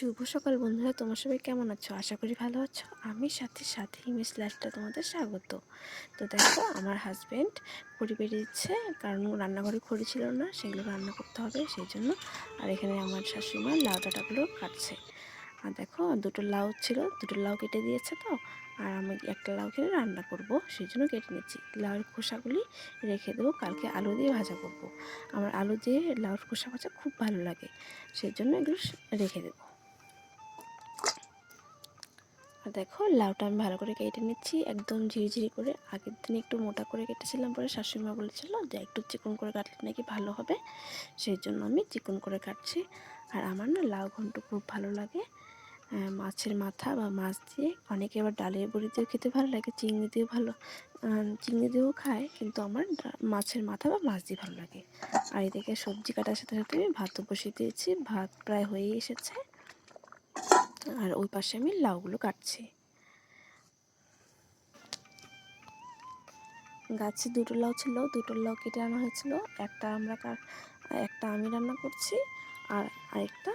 শুভ সকাল বন্ধুরা, তোমার সবাই কেমন আছো? আশা করি ভালো আছো। আমি সাথে সাথে ইমেজ লাইফটা তোমাদের স্বাগত। তো দেখো, আমার হাজব্যান্ড খড়ি বেরিয়েছে কারণ রান্নাঘরে খড়ি ছিল না, সেগুলো রান্না করতে হবে, সেই জন্য। আর এখানে আমার শাশুড়িমা লাউ ডাঁটাগুলো কাটছে। আর দেখো, দুটো লাউ ছিল, দুটো লাউ কেটে দিয়েছে তো, আর আমি একটা লাউ কেটে রান্না করব, সেই জন্য কেটে নিচ্ছি। লাউয়ের খোসাগুলি রেখে দেবো, কালকে আলু দিয়ে ভাজা করব। আমার আলু দিয়ে লাউর খোসা ভাজা খুব ভালো লাগে, সেই জন্য এগুলো রেখে দেবো। আর দেখো, লাউটা আমি ভালো করে কেটে নিচ্ছি। একদম ঝিরিঝিরি করে। আগের দিন একটু মোটা করে কেটেছিলাম পরে শাশুড়িমা বলেছিল যে একটু চিকন করে কাটলে নাকি ভালো হবে। সেই জন্য আমি চিকন করে কাটছি। আর আমার না লাউ ঘন্ট খুব ভালো লাগে। মাছের মাথা বা মাছ দিয়ে। অনেকে আবার ডালের বড়ি দিয়েও খেতে ভালো লাগে, চিংড়ি দিয়েও ভালো চিংড়ি দিয়েও খায়। কিন্তু আমার মাছের মাথা বা মাছ দিয়ে ভালো লাগে। আর এদিকে সবজি কাটার সাথে সাথে আমি ভাতও বসিয়ে দিয়েছি। ভাত প্রায় হয়েই এসেছে। আর ওই পাশে আমি লাউগুলো কাটছি। গাছে দুটো লাউ ছিল, দুটো লাউ কেটে আনা হয়েছিল। একটা আমরা একটা আমি রান্না করছি আর আরেকটা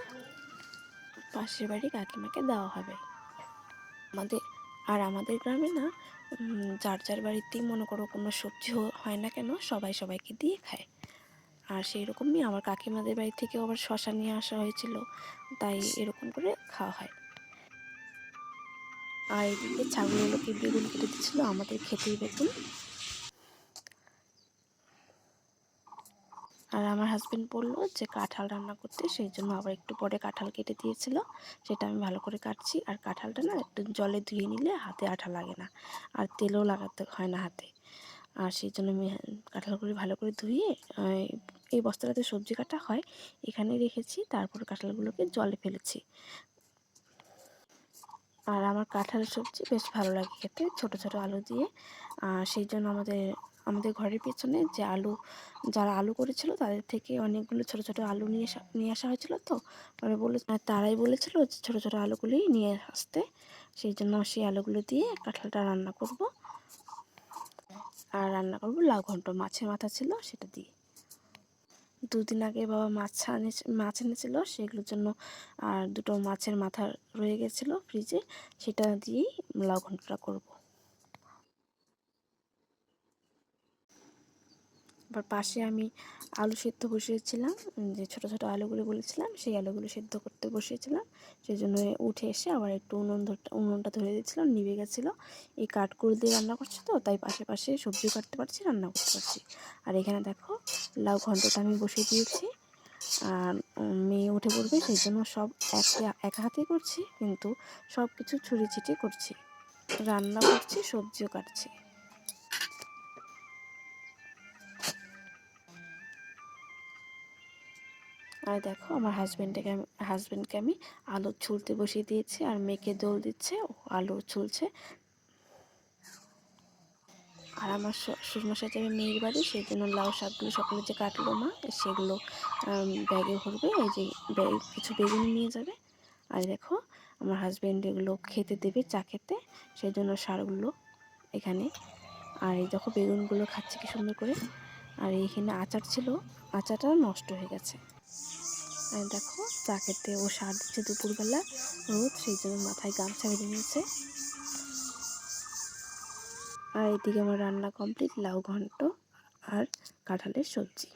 পাশের বাড়ি কাকিমাকে দেওয়া হবে। আমাদের, আর আমাদের গ্রামে না যার যার বাড়িতেই মনে করো কোনো সবজি হয় না কেন, সবাই সবাইকে দিয়ে খায়। আর সেই রকমই আমার কাকিমাদের বাড়ি থেকেও আবার শশা নিয়ে আসা হয়েছিল, তাই এরকম করে খাওয়া হয়। আর এদিকে ছাগলগুলোকে বেগুন কেটে দিচ্ছিল আমাদের খেতেই বেগুন। আর আমার হাজব্যান্ড বলল যে কাঁঠাল রান্না করতে, সেই জন্য আবার একটু পরে কাঁঠাল কেটে দিয়েছিল। সেটা আমি ভালো করে কাটছি, আর কাঁঠালটা না একটু জলে ধুয়ে নিলে হাতে আঠা লাগে না, আর তেলও লাগাতে হয় না হাতে। আর সেই জন্য আমি কাঁঠালগুলি ভালো করে ধুয়ে এই বস্তাটাতে সবজি কাটা হয়, এখানে রেখেছি, তারপর কাঁঠালগুলোকে জলে ফেলেছি। আর আমার কাঁঠালের সবজি বেশ ভালো লাগে খেতে, ছোট ছোট আলু দিয়ে। সেই জন্য আমাদের আমাদের ঘরের পেছনে যে আলু, যারা আলু করেছিল তাদের থেকে অনেকগুলো ছোট ছোট আলু নিয়ে নিয়ে আসা হয়েছিল তো। পরে বলে, তারাই বলেছিল যে ছোটো ছোটো আলুগুলি নিয়ে আসতে। সেই জন্য সেই আলুগুলো দিয়ে কাঁঠালটা রান্না করব। আর রান্না করব লাউ ঘন্ট, মাছের মাথা ছিল সেটা দিয়ে। দুদিন আগে বাবা মাছ আনে মাছ এনেছিল, সেগুলোর জন্য আর দুটো মাছের মাথা রয়ে গেছিল ফ্রিজে সেটা দিয়েই লাউ ঘন্টটা করব। আবার পাশে আমি আলু সেদ্ধ বসিয়েছিলাম যে ছোট ছোট আলুগুলো বলেছিলাম, সেই আলুগুলো সেদ্ধ করতে বসিয়েছিলাম। সেই জন্য উঠে এসে আবার একটু উনুন উনুনটা ধরে দিয়েছিলাম নিভে গেছিল। এই কাঠকুড়ি দিয়ে রান্না করছি তো, তাই পাশে পাশে সবজি কাটতে পারছি, রান্না করতে পারছি। আর এখানে দেখো, লাউ ঘন্টটা আমি বসিয়ে দিয়েছি। আর মেয়ে উঠে পড়বে, সেই জন্য সব একে, এক হাতেই করছি, কিন্তু সব কিছু ছুরি ছিটি করছি। রান্না করছি, সবজিও কাটছি। আর দেখো আমার হাজব্যান্ডকে হাজব্যান্ডকে আমি আলু ছুলতে বসিয়ে দিয়েছি আর মেয়েকে দোল দিচ্ছে, ও আলু ছুলছে আর আমার শ্বশুরমশাই যাবে মেয়ের বাড়ি, সেই জন্য লাউ শাকগুলো সকালে যে কাটলো মা, সেগুলো ব্যাগে ভরবে, এই যে ব্যাগ, কিছু বেগুন নিয়ে যাবে। আর দেখো আমার হাজব্যান্ড এগুলো খেতে দেবে চা খেতে, সেই জন্য সারগুলো এখানে। আর এই দেখো বেগুনগুলো খাচ্ছে কি সুন্দর করে। আর এইখানে আচার ছিল, আচারটা নষ্ট হয়ে গেছে। আর দেখো চা খেতে ও সার দিচ্ছে দুপুরবেলা, রোদ, সেই জন্য মাথায় গামছা বেঁধে নিয়েছে। আর এদিকে আমার রান্না কমপ্লিট লাউ ঘন্ট আর কাঁঠালের সবজি।